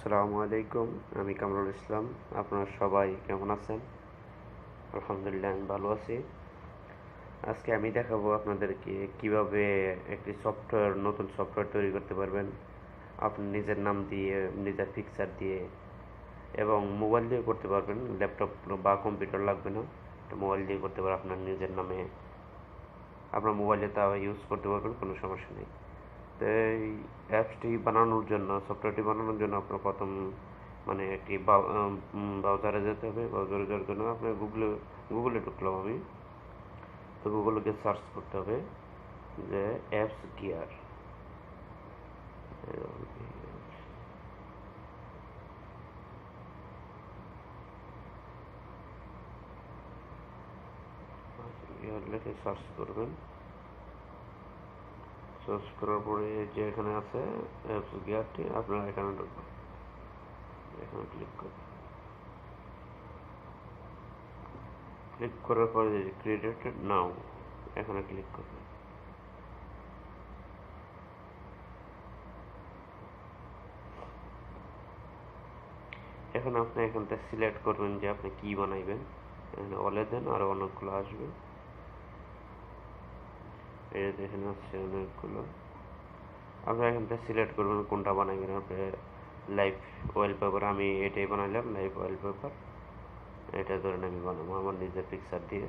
আসসালামু আলাইকুম, আমি কামরুল ইসলাম। আপনারা সবাই কেমন আছেন? আলহামদুলিল্লাহ, আমি ভালো আছি। আজকে আমি দেখাবো আপনাদেরকে কীভাবে একটি সফটওয়্যার নতুন সফটওয়্যার তৈরি করতে পারবেন। আপনি নিজের নাম দিয়ে, নিজের পিকচার দিয়ে এবং মোবাইল দিয়ে করতে পারবেন। ল্যাপটপ বা কম্পিউটার লাগবে না মোবাইল দিয়ে করতে পারবেন আপনার নিজের নামে। আপনার মোবাইলে তা ইউজ করতে পারবেন, কোনো সমস্যা নেই। তো এই অ্যাপসটি বানানোর জন্য, সফটওয়্যারটি বানানোর জন্য আপনার প্রথম মানে একটি ব্রাউজারে যেতে হবে। ব্রাউজারে যাওয়ার জন্য আপনার গুগলে গুগলে ঢুকলাম আমি। তো গুগলকে সার্চ করতে হবে যে অ্যাপস গিয়ার লিখে সার্চ করবেন। সার্চ করার পরে যে এখানে আছে অ্যাপস গিয়ারটি আপনারা এখানে ঢুকবেন। এখানে ক্লিক করবেন। ক্লিক করার পরে যে ক্রিয়েটেড নাও এখানে ক্লিক করবেন। এখন আপনি এখান থেকে সিলেক্ট করবেন যে আপনি কি বানাইবেন। এখানে অলে দেন আর অনেকগুলো আসবে। এই এখানে আছে অনেকগুলো আপনি এখান থেকে সিলেক্ট করবেন কোনটা বানাইবেন আপনি লাইভ ওয়েল পেপার আমি এটাই বানাইলাম লাইভ ওয়েল পেপার এটা ধরেন আমি বানাবো আমার নিজের পিকচার দিয়ে।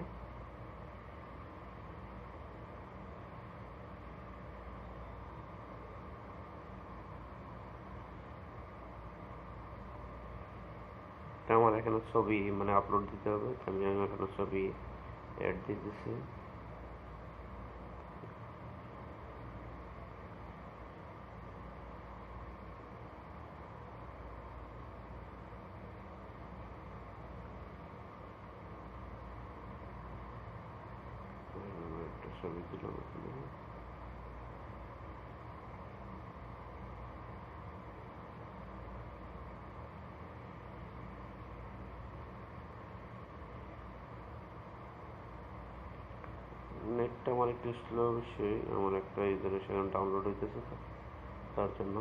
আমার এখানে ছবি মানে আপলোড দিতে হবে আমি এখানে ছবি অ্যাড দিতেছি একটা ছবি দিলাম এখানে নেটটা আমার একটু স্লো বেশি, আমার একটা ইউজারে সেখানে ডাউনলোড হইতেছে তার জন্য।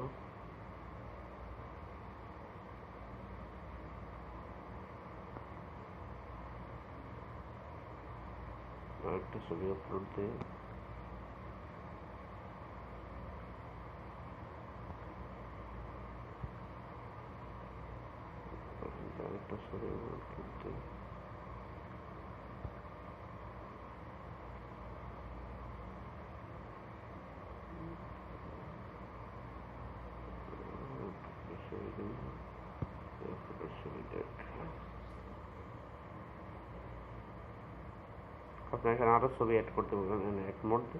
একটা ছবি আপলোড দিয়ে একটা ছবি আপলোড দিয়ে আপনি এখানে আরও ছবি অ্যাড করতে পারবেন, এখানে এক মধ্যে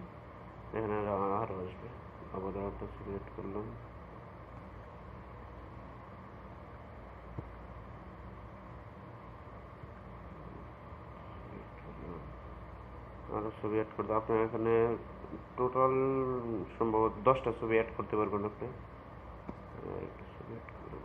এখানে আরও আসবে। আবার একটা ছবি অ্যাড করলাম। আরও ছবি অ্যাড করতে আপনি এখানে টোটাল সম্ভবত দশটা ছবি অ্যাড করতে পারবেন আপনি একটা ছবি অ্যাড করবেন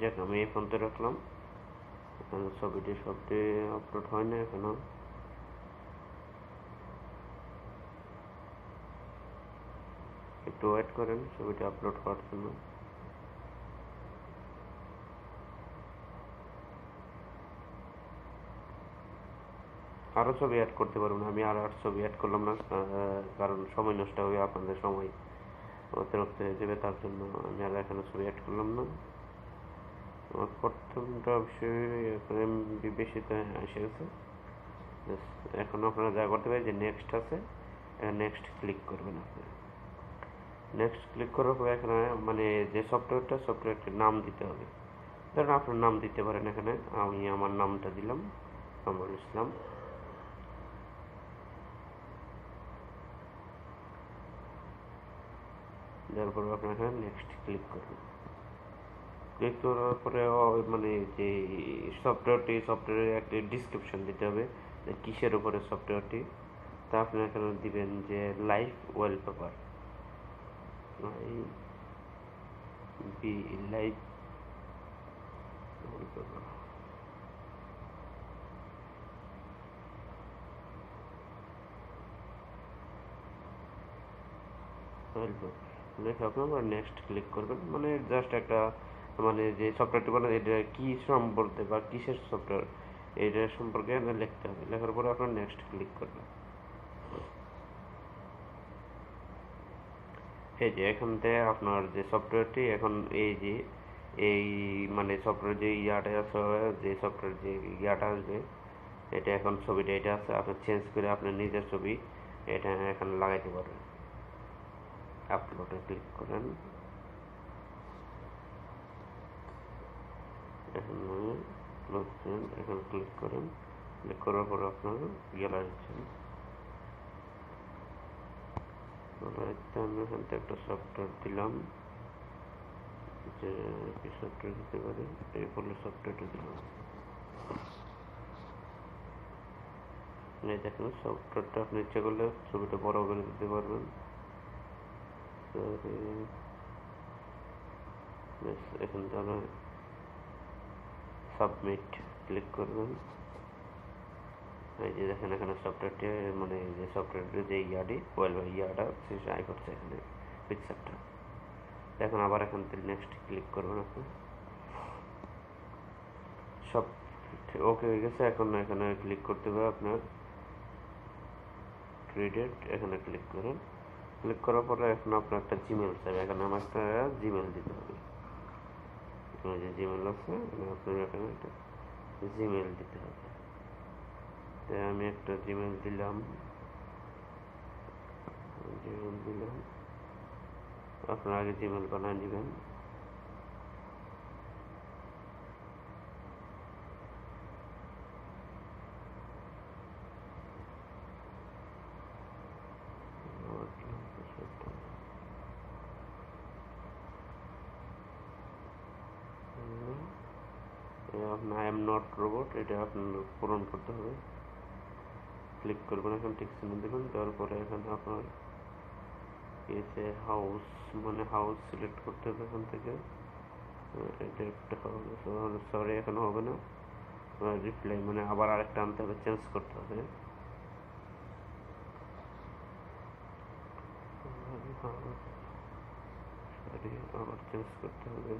যাক, আমি এই ফোনতে রাখলাম। এখানে ছবিটি সবটি আপলোড হয় না এখনও। একটু ওয়েট করেন, ছবিটি আপলোড করার জন্য। আরও ছবি অ্যাড করতে পারব না, আমি আর আর ছবি অ্যাড করলাম না কারণ সময় নষ্ট হবে আপনাদের সময় অতিরিক্ত হয়ে যাবে, তার জন্য আমি আর এখানে ছবি অ্যাড করলাম না। আমার প্রথমটা অবশ্যই এখন বেশিতে এসে গেছে এখন আপনারা যা করতে পারেন যে নেক্সট আছে নেক্সট ক্লিক করবেন আপনি। নেক্সট ক্লিক করার পরে এখানে মানে যে সফটওয়্যারটা সফটওয়্যারটির নাম দিতে হবে। ধরুন আপনার নাম দিতে পারেন এখানে, আমি আমার নামটা দিলাম কামরুল ইসলাম। দেওয়ার পরে আপনার এখানে নেক্সট ক্লিক করবেন। ক্লিক করার পরে মানে যে সফটওয়্যারটি সফটওয়্যারের একটি ডিসক্রিপশন দিতে হবে কিসের উপরে সফটওয়্যারটি তা আপনি এখানে দিবেন যে লাইফ ওয়ালপেপার বি লাইভ লেখা আপনার নেক্সট ক্লিক করবেন। মানে জাস্ট একটা মানে যে সফটওয়্যারটি মানে এটা কি সম্পর্কে বা কিসের সফটওয়্যার এটা সম্পর্কে লিখতে হবে। লেখার পরে আপনার নেক্সট ক্লিক করবেন। এই যে, এখান থেকে আপনার যে সফটওয়্যারটি এখন এই যে, এই মানে সফটওয়্যার যে ইয়াটা আছে, যে সফটওয়্যার যে ইয়াটা আসবে, এটা এখন ছবিটা এটা আছে, আপনি চেঞ্জ করে আপনার নিজের ছবি এটা এখানে লাগাইতে পারবেন। আপলোডে ক্লিক করেন। এখানে ক্লোজ করেন এখানে ক্লিক করেন। ক্লিক করার পরে আপনার গ্যালারি আমি এখান থেকে একটা সফটওয়্যার দিলাম, যে কি সফটওয়্যার দিতে পারি? এই বলে সফটওয়্যারটা দিলাম। এই দেখেন সফটওয়্যারটা আপনি ইচ্ছে করলে ছবিটা বড় করে দিতে পারবেন। এখান থেকে সাবমিট ক্লিক করবেন এই যে দেখেন, এখানে সফটওয়্যারটি মানে যে সফটওয়্যারটি যে ইয়াডি ওয়েল বা ইয়াটা সে আই করছে এখানে পিকচারটা এখন আবার এখান থেকে নেক্সট ক্লিক করবেন আপনি। সব ওকে হয়ে গেছে, এখন এখানে ক্লিক করতে হবে আপনার। ক্রেডিট এখানে ক্লিক করুন। ক্লিক করার পরে এখন আপনার একটা জিমেল চাইবে এখানে আমার একটা জিমেল দিতে হবে। ওই যে জিমেল আছে আপনার একটা জিমেল দিতে হবে। তাই আমি একটা জিমেল দিলাম। জিমেল দিলাম। আপনার আগে জিমেল বানিয়ে নেবেন। আপনার আই এম নট রোবট এটা আপনার পূরণ করতে হবে। ক্লিক করবেন, এখন ঠিক দেবেন দেওয়ার পরে এখানে আপনার এসে হাউস মানে হাউস সিলেক্ট করতে হবে এখান থেকে। এটা সরি এখন হবে না। রিপ্লাই মানে আবার আরেকটা আনতে হবে চেঞ্জ করতে হবে। আবার চেঞ্জ করতে হবে।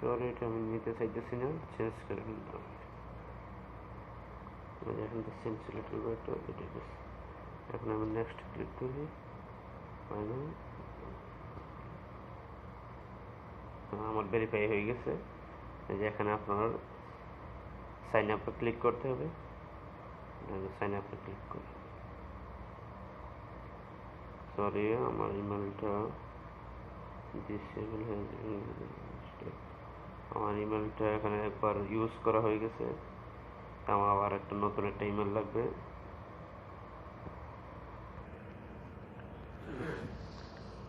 সরি, এটা আমি নিতে চাইতেছি না চেঞ্জ করে নিলাম এখন তো চেঞ্জ সিলেক্ট করব একটা এটা এখন আমি নেক্সট ক্লিক করি ফাইনাল আমার ভেরিফাই হয়ে গেছে। যে এখানে আপনার সাইন আপে ক্লিক করতে হবে। সাইন আপে ক্লিক করি। সরি আমার ইমেলটা ডিসেবল হয়ে আমার ইমেলটা এখানে একবার ইউজ করা হয়ে গেছে। আমার আবার একটা নতুন একটা ইমেল লাগবে।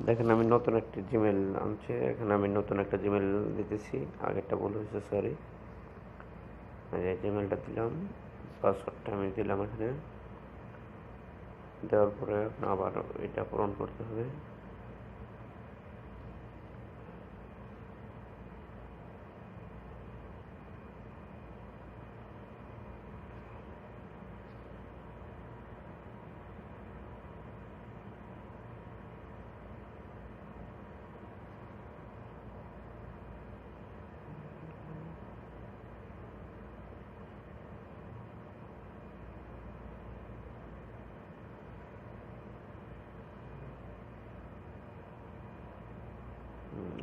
দেখেন, আমি নতুন একটা জিমেল আনছি। এখানে আমি নতুন একটা জিমেল দিতেছি। আগেরটা ভুল হয়েছে সরি জিমেলটা দিলাম পাসওয়ার্ডটা আমি দিলাম এখানে। দেওয়ার পরে আবার এটা পূরণ করতে হবে।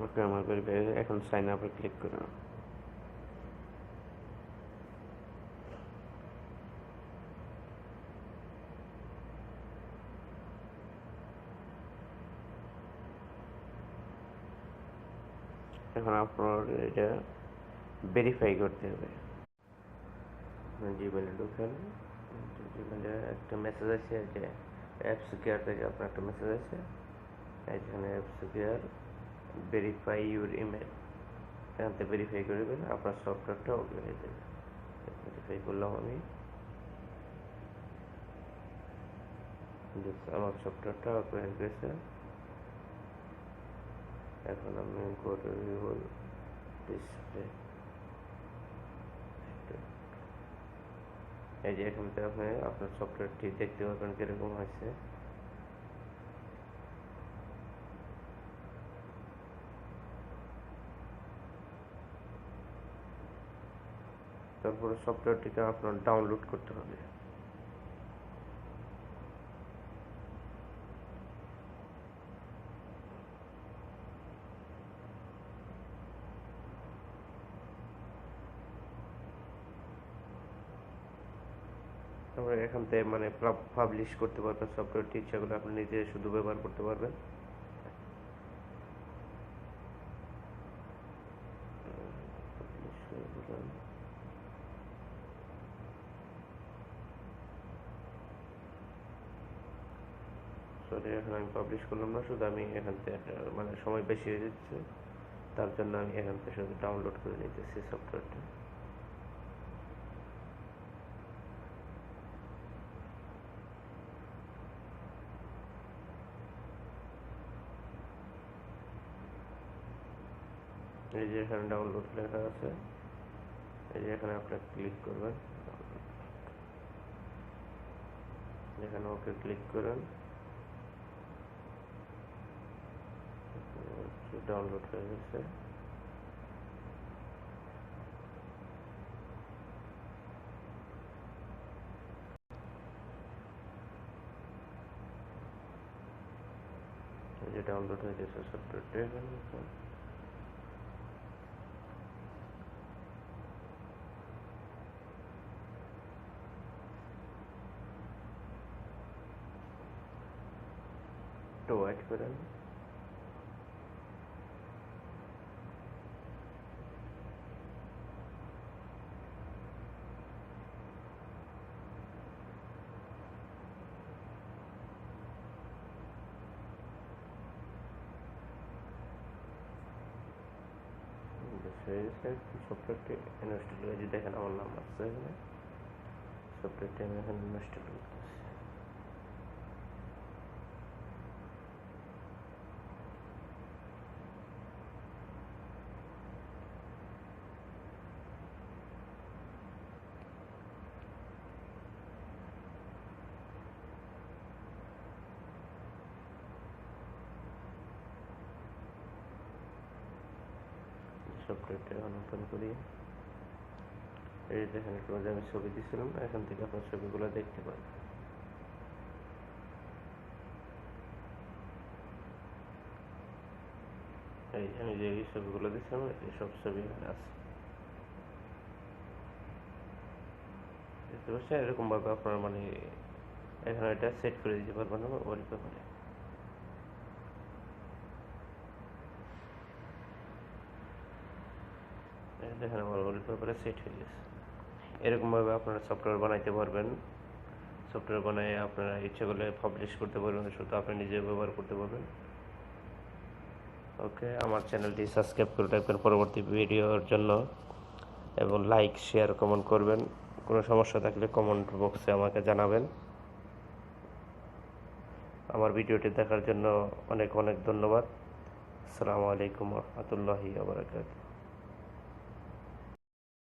ওকে আমার ভেরিফাই এখন সাইন আপে ক্লিক করুন এখন আপনার এটা ভেরিফাই করতে হবে। জিমেলে ঢুকেন। জিমেলে একটা মেসেজ আছে যে অ্যাপস কেয়ার থেকে আপনার একটা মেসেজ আছে। এখানে apps care verify your email এখান থেকে ভেরিফাই করবেন আপনার সফটওয়্যারটা ওকে হয়ে যাবে। ভেরিফাই করলাম আমি। আমার সফটওয়্যারটা ওকে হয়ে গেছে। এখন আমি করে ডিসপ্লে এই যে এখান থেকে আপনি আপনার সফটওয়্যারটি দেখতে পাবেন কীরকম হয়েছে। তারপরে সফটওয়্যারটিকে আপনার ডাউনলোড করতে হবে। তারপরে এখান থেকে মানে পাবলিশ করতে পারবেন সফটওয়্যারটি ইচ্ছাগুলো আপনি নিজে শুধু ব্যবহার করতে পারবেন। Publish সরি, এখন আমি পাবলিশ করলাম না, শুধু আমি এখান থেকে মানে সময় বেশি হয়ে যাচ্ছে, তার জন্য আমি এখান থেকে শুধু ডাউনলোড করে নিতেছি সফটওয়্যারটা এই যে এখানে ডাউনলোড লেখা আছে, এই যে এখানে আপনি ক্লিক করবেন। এখানে ওকে ক্লিক করেন। ডাউনলোড হয়ে গেছে এই যে ডাউনলোড হয়ে গেছে সফটওয়্যারটা এখানে একটু ওয়েট করেন সফটওয়্যারটি ইনস্টল হয়ে যে দেখেন আমার নাম আছে এখানে। সফটওয়্যারটি আমি এখানে ইনস্টল করতেছি করি। এই আমি ছবি দিয়েছিলাম এখান থেকে আপনার ছবিগুলো দেখতে পারেন। এই আমি যে এই ছবিগুলো দিয়েছিলাম এই সব ছবি আছে। এরকম ভাবে আপনার মানে এখানে এটা সেট করে দিতে পারবেন ওয়ালপেপারে দেখেন আমার ওয়ালপেপারে সেট হয়ে গেছে। এরকমভাবে আপনারা সফটওয়্যার বানাইতে পারবেন। সফটওয়্যার বানিয়ে আপনারা ইচ্ছে করলে পাবলিশ করতে পারবেন, শুধু আপনি নিজে ব্যবহার করতে পারবেন। ওকে আমার চ্যানেলটি সাবস্ক্রাইব করে রাখবেন পরবর্তী ভিডিওর জন্য এবং লাইক শেয়ার কমেন্ট করবেন। কোনো সমস্যা থাকলে কমেন্ট বক্সে আমাকে জানাবেন। আমার ভিডিওটি দেখার জন্য অনেক অনেক ধন্যবাদ। আসসালামু আলাইকুম রহমতুল্লাহি আবরাকাতুহ